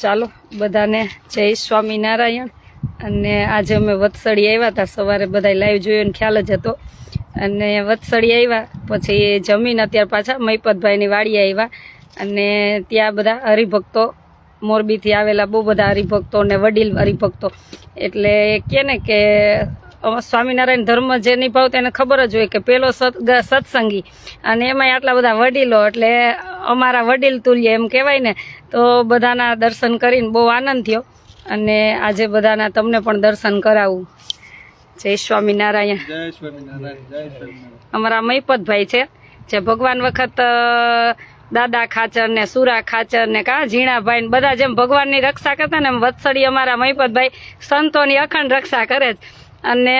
ચાલો, બધાને જય સ્વામિનારાયણ. અને આજે અમે વત્સળી આવ્યા હતા સવારે બધા લાઈવ જોયો ખ્યાલ જ હતો. અને વત્સળી આવ્યા, પછી જમીન અત્યારે પાછા મહીપતભાઈની વાડી આવ્યા. અને ત્યાં બધા હરિભક્તો, મોરબીથી આવેલા બહુ બધા હરિભક્તો ને વડીલ હરિભક્તો. એટલે કે ને કે સ્વામિનારાયણ ધર્મ જે નિભાવતો એને ખબર જ હોય કે પેલો સત સત્સંગી. અને એમાંય આટલા બધા વડીલો એટલે અમારા વડીલ તુલ્ય એમ કહેવાય ને તો બધાના દર્શન કરીને બહુ આનંદ થયો. અને આજે બધાના તમને પણ દર્શન કરાવું. જય સ્વામિનારાયણ. જય સ્વામિનારાયણ જય સ્વામિનારાયણ. અમારા મહિપતભાઈ છે જે ભગવાન વખત દાદા ખાચર ને સુરા ખાચર ને કા ઝીણાભાઈ ને બધા જેમ ભગવાનની રક્ષા કરતા ને એમ વત્સળી અમારા મહિપતભાઈ સંતોની અખંડ રક્ષા કરે છે. અને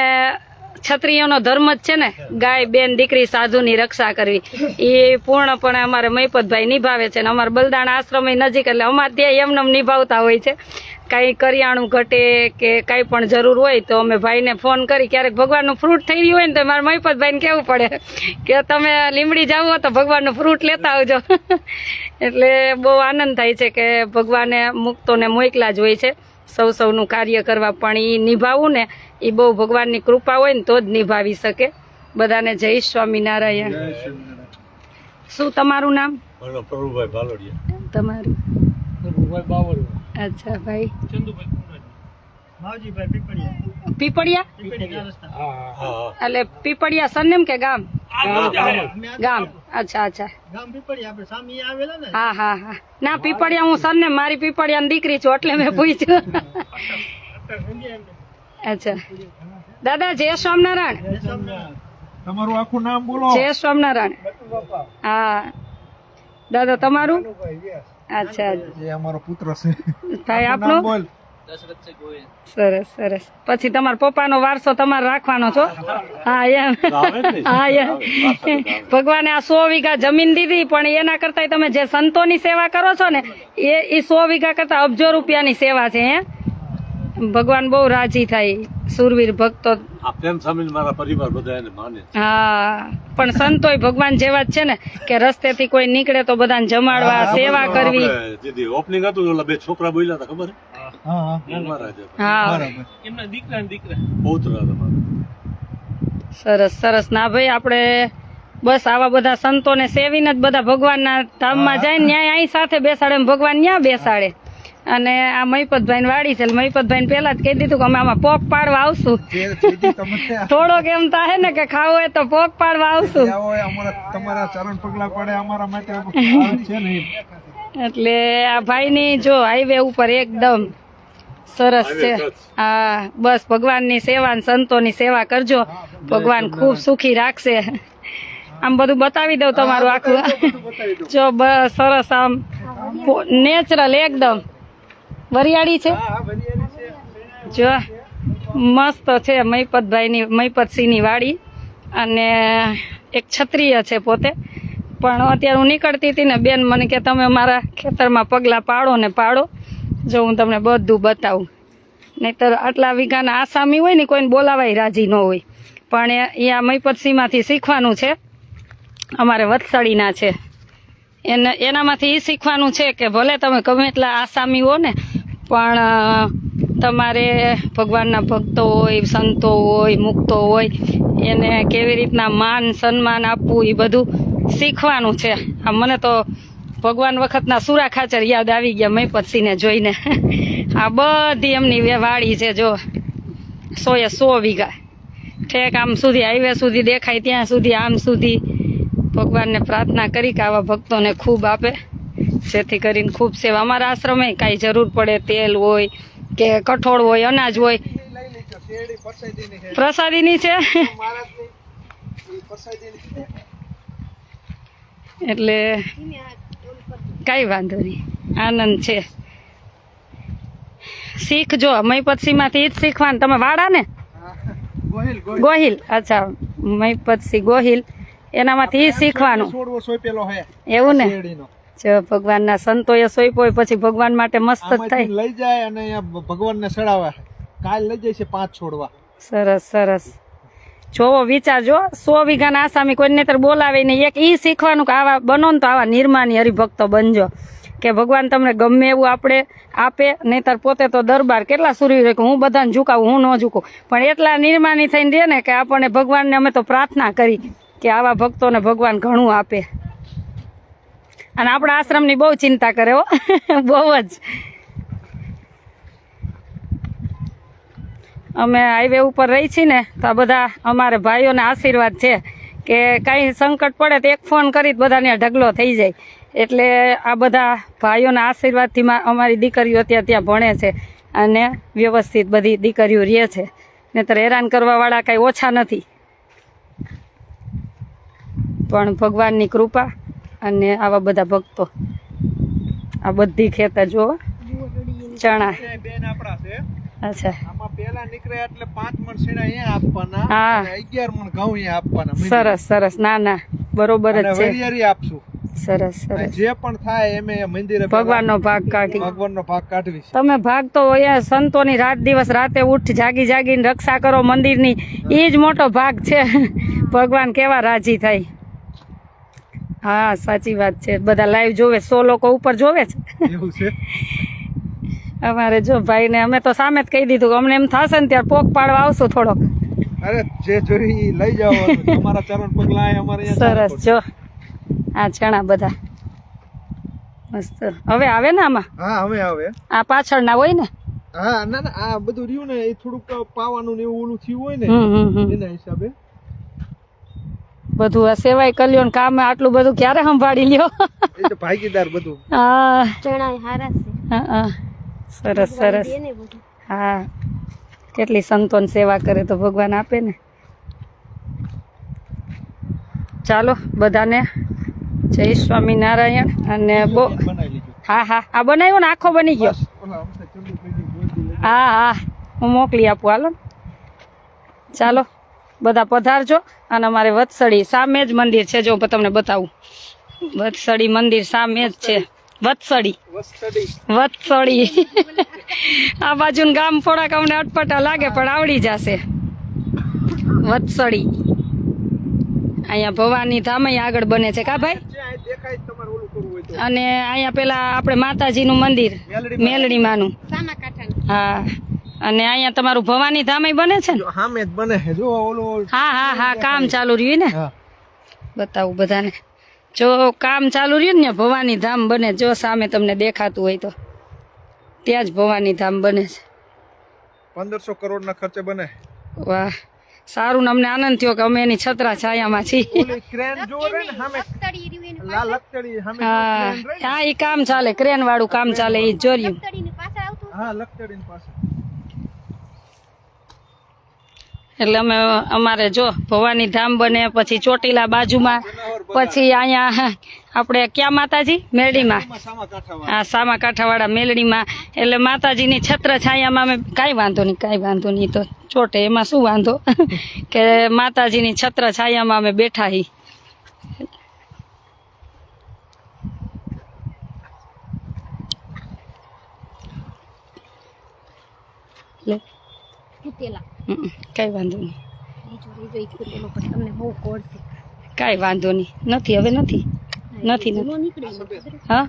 ક્ષત્રિયોનો ધર્મ જ છે ને, ગાય, બેન, દીકરી, સાધુની રક્ષા કરવી. એ પૂર્ણપણે અમારે મહિપતભાઈ નિભાવે છે ને, અમારે બલદાણા આશ્રમ નજીક, એટલે અમારે ત્યાં એમને નિભાવતા હોય છે. કાંઈ કરિયાણું ઘટે કે કાંઈ પણ જરૂર હોય તો અમે ભાઈને ફોન કરી, ક્યારેક ભગવાનનું ફ્રૂટ થઈ રહ્યું હોય ને તો મારા મહિપતભાઈને કહેવું પડે કે તમે લીમડી જાવ તો ભગવાનનું ફ્રૂટ લેતા આવજો. એટલે બહુ આનંદ થાય છે કે ભગવાને મુક્તોને મોકલા જ હોય છે. સૌ સૌનું કાર્ય કરવા પણ એ નિભાવવું ને એ બહુ ભગવાનની કૃપા હોય ને તો જ નિભાવી શકે. બધાને જય સ્વામિનારાયણ. શું તમારું નામ? પ્રભુભાઈ તમારું? પ્રભુભાઈ બાવળિયા. અચ્છા ભાઈ. ચંદુભાઈ પીપળિયા. પીપળિયા? પીપળિયા રસ્તા. હા હા. એટલે પીપળિયા સરનેમ કે ગામ? ગામ. અચ્છા અચ્છા. ગામ પીપળિયા આપણે સામે આવેલા ને? હા હા હા. ના પીપળિયા હું સરનેમ મારી પીપળિયાની દીકરી છું એટલે મેં પૂછ્યું. અચ્છા. દાદા જય સ્વામિનારાયણ. તમારું આખું નામ બોલો. જય સ્વામિનારાયણ. હા. દાદા તમારું? અચ્છા. જે અમારો પુત્ર છે. ભાઈ આપનું બોલ. સરસ સરસ. પછી તમારા પપ્પાનો વારસો તમારે રાખવાનો છો? હા એમ. આવે જ ને. હા એમ. ભગવાને આ સો વીઘા જમીન દીધી પણ એના કરતા તમે જે સંતોની સેવા કરો છો ને એ એ સો વીઘા કરતા અબજો રૂપિયાની સેવા છે હે? ભગવાન બહુ રાજી થાય. સુરવીર ભક્તો. પ્રેમ સ્વામી મારા પરિવાર બધા એને માને હા પણ સંતોય ભગવાન જેવા જ છે ને કે રસ્તેથી કોઈ નીકળે તો બધાને જમાડવા સેવા કરવી. ઓપનિંગ હતું ઓલા બે છોકરા બોલ્યા હતા ખબર હા હા. એ મારા જ હતા. હા. બરાબર. એમના દીકરા દીકરા. પૌત્ર સરસ સરસ. ના ભાઈ આપણે બસ આવા બધા સંતોને સેવીને જ બધા ભગવાનના ધામમાં જાય ને ન્યાય અહીં સાથે બેસાડે એમ ભગવાન ન્યા બેસાડે. અને આ મહિપતભાઈ વાડી છે એટલે મહિપતભાઈ પેલા જ કહી દીધું કે અમે આમાં પોક પાડવા આવશું. થોડોક એમ થાય ને કે ખાવું હોય તો પોક પાડવા આવશું. તમારા ચરણ પગલા પડે અમારા માટે એટલે આ ભાઈની જો હાઈવે ઉપર એકદમ સરસ છે. હા બસ ભગવાનની સેવા ને સંતોની સેવા કરજો. ભગવાન ખૂબ સુખી રાખશે. આમ બધું બતાવી દઉં તમારું આખું. જો બસ સરસ આમ. નેચરલ એકદમ. વરિયાળી છે? જો મસ્ત છે મહીપતભાઈની મહીપતસિંહની વાડી. અને એક ક્ષત્રિય છે પોતે. પણ અત્યારે હું નીકળતી હતી ને બેન મને કે તમે મારા ખેતરમાં પગલાં પાડો ને પાડો. જો હું તમને બધું બતાવું. નહીતર આટલા વીઘાના આસામી હોય ને કોઈને બોલાવાય રાજી ન હોય. પણ એ આ મહિપતસિંહમાંથી શીખવાનું છે. અમારે વત્સળીના છે. એને એનામાંથી એ શીખવાનું છે કે ભલે તમે ગમે એટલા આસામી હો ને, પણ તમારે ભગવાનના ભક્તો હોય, સંતો હોય, મુક્તો હોય, એને કેવી રીતના માન સન્માન આપવું એ બધું શીખવાનું છે. મને તો ભગવાન વખતના સુરા ખાચર યાદ આવી ગયા મહિપતસિંહને જોઈને. આ બધી એમની વાડી છે જો. સો એ સો વીઘા. ઠેક આમ સુધી હાઈવે સુધી દેખાય ત્યાં સુધી આમ સુધી. ભગવાનને પ્રાર્થના કરી કે આવા ભક્તોને ખૂબ આપે. જેથી કરીને ખૂબ સેવા. અમારા આશ્રમે કાંઈ જરૂર પડે તેલ હોય કે કઠોળ હોય અનાજ હોય. પ્રસાદીની છે. એટલે કાંઈ વાંધો નહીં. આનંદ છે. શીખજો મહીપતસિંહમાંથી ઈ જ શીખવાનું. તમે વાળા ને? ગોહિલ અચ્છા મહીપતસિંહ ગોહિલ. એનામાંથી એ શીખવાનું. એવું ને? જો ભગવાનના સંતોએ સોંપ્યો પછી ભગવાન માટે મસ્ત જ થાય. લઈ જાય અને ભગવાનને સડાવે કાલ લઈ જાય છે પાંચ છોડવા. સરસ સરસ. જોવો વિચારજો સો વીઘાના આસામી કોઈને બોલાવે નહીં. એક ઈ શીખવાનું કે આવા બનો ને તો આવા નિર્માની હરિભક્તો બનજો. કે ભગવાન તમને ગમે એવું આપણે આપે, નહીતર પોતે તો દરબાર કેટલા સુરી રહે હું બધાને ઝુકાવું, હું ન ઝૂકું. પણ એટલા નિર્માની થઈને રહે ને કે આપણને ભગવાનને અમે તો પ્રાર્થના કરી કે આવા ભક્તોને ભગવાન ઘણું આપે. અને આપણા આશ્રમની બહુ ચિંતા કરે હો. બહુ જ. અમે હાઈવે ઉપર રહી છીએ ને તો આ બધા અમારે ભાઈઓને આશીર્વાદ છે કે કાંઈ સંકટ પડે તો એક ફોન કરી બધાને ઢગલો થઈ જાય. એટલે આ બધા ભાઈઓના આશીર્વાદથી અમારી દીકરીઓ ત્યાં ત્યાં ભણે છે અને વ્યવસ્થિત બધી દીકરીઓ રહે છે. નહીતર હેરાન કરવાવાળા કાંઈ ઓછા નથી. પણ ભગવાનની કૃપા અને આવા બધા ભક્તો. આ બધી ખેતર જુઓ. ચણા. અચ્છા. પેલા નીકળે એટલે પાંચ મણ શેણા અહીંયા આપવાના હા. અગિયાર મણ ઘઉં અહીંયા આપવાના. સરસ સરસ. ના ના. બરોબર જ છે. આપશું. સરસ સરસ. જે પણ થાય એમે મંદિરે ભગવાનનો ભાગ કાઢી. ભગવાનનો ભાગ કાઢવી તમે ભાગ તો અહીંયા સંતોની રાત દિવસ રાતે ઉઠ જાગી જાગીને રક્ષા કરો મંદિરની. એ જ મોટો ભાગ છે. ભગવાન કેવા રાજી થાય. હા સાચી વાત છે. બધા લાઈવ જોવે સો લોકો ઉપર જોવે છે. એવું છે? અમારે જો ભાઈને અમે તો સામે જ કહી દીધું અમને એમ થશે ને ત્યારે પોક પાડવા આવશું થોડોક. અરે જે જોઈ લઈ જાઓ અમારા ચરણ પગલા અમારે સરસ જો. આ ચણા બધા. મસ્ત. હવે આવે ને આમાં? હા હવે હવે આ પાછળના હોય ને? હા ના ના આ બધું રહ્યું ને એ થોડુંક પાવાનું ને એવું ઓલું થયું હોય ને એના હિસાબે. બધું આ સેવાય કલ્યાણ કામ આટલું બધું ક્યારે સંભાળી લ્યો? એ તો ભાગીદાર બધું. હા. ચણા હારા છે. હા, હા. સરસ સરસ. હા. કેટલી સંતોન સેવા કરે તો ભગવાન આપે ને. ચાલો બધાને જય સ્વામિનારાયણ અને બો હા હા. આ બનાવ્યો ને? આખો બની ગયો. હા હા. હું મોકલી આપું હાલો. ચાલો બધા પધારજો અને અમારે વત્સળી સામે જ મંદિર છે. જો તમને બતાવું. વત્સળી મંદિર સામે જ છે. વત્સળી. વસ્તડી વત્સળી. આ બાજુ ગામ થોડાક અમને અટપટા લાગે પણ આવડી જશે. વત્સળી. અહીંયા ભવાની ધામ આગળ બને છે. કા ભાઈ? અને અહીંયા પેલા આપણે માતાજીનું મંદિર મેલડીમાં. મેલડીમાનું. હા. અને અહીંયા તમારું ભવાની ધામ બને છે ને? હા હા હા કામ ચાલુ રહ્યું ને? બતાવું બધાને. જો કામ ચાલુ રહ્યું ને ભવાની ધામ બને જો સામે તમને દેખાતું હોય તો. ત્યાં જ ભવાની ધામ બને છે. પંદરસો કરોડ ના ખર્ચે બને. વાહ સારું ને અમને આનંદ થયો કે અમે એની છત્રા છાયામાં છીએ. હા એ કામ ચાલે ક્રેન વાળું કામ ચાલે એ જોર્યું. હા લખતડી પાસે એટલે અમે અમારે જો ભવાની ધામ બને, પછી ચોટીલા બાજુમાં, પછી અહીંયા આપણે ક્યાં માતાજી? મેરડીમાં. હા સામા કાંઠાવાળા મેલડીમાં એટલે માતાજીની છત્ર છાયામાં અમે કાંઈ વાંધો નહીં, કાંઈ વાંધો નહીં તો ચોટે, એમાં શું વાંધો? કે માતાજીની છત્ર છાયામાં અમે બેઠા હી. લે. હમ, કાંઈ વાંધો નહીં. તમને બહુ કોડ કાંઈ વાંધો નહીં. નથી હવે નથી. નથી નથી. હા?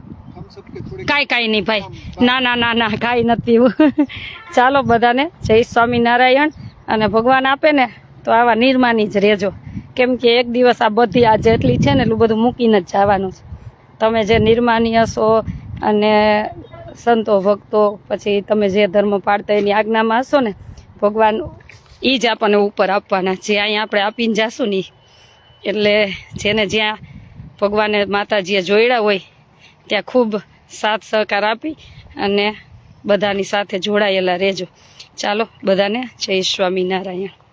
કાંઈ કાંઈ નહીં ભાઈ. ના ના ના ના કાંઈ નથી. ચાલો બધાને જય સ્વામિનારાયણ. અને ભગવાન આપે ને તો આવા નિર્માની જ રહેજો. કેમ કે એક દિવસ આ બધી આ જેટલી છે ને એટલું બધું મૂકીને જ જવાનું છે. તમે જે નિર્માની હશો અને સંતો ભક્તો પછી તમે જે ધર્મ પાળતા એની આજ્ઞામાં હશો ને ભગવાન એ જ આપણને ઉપર આપવાના જે અહીંયા આપણે આપીને જાશું ને એટલે જેને જ્યાં ભગવાને માતાજીએ જોયડા હોય, ત્યાં ખૂબ સાથ સહકાર આપી અને બધાની સાથે જોડાયેલા રહેજો. ચાલો, બધાને જય સ્વામિનારાયણ.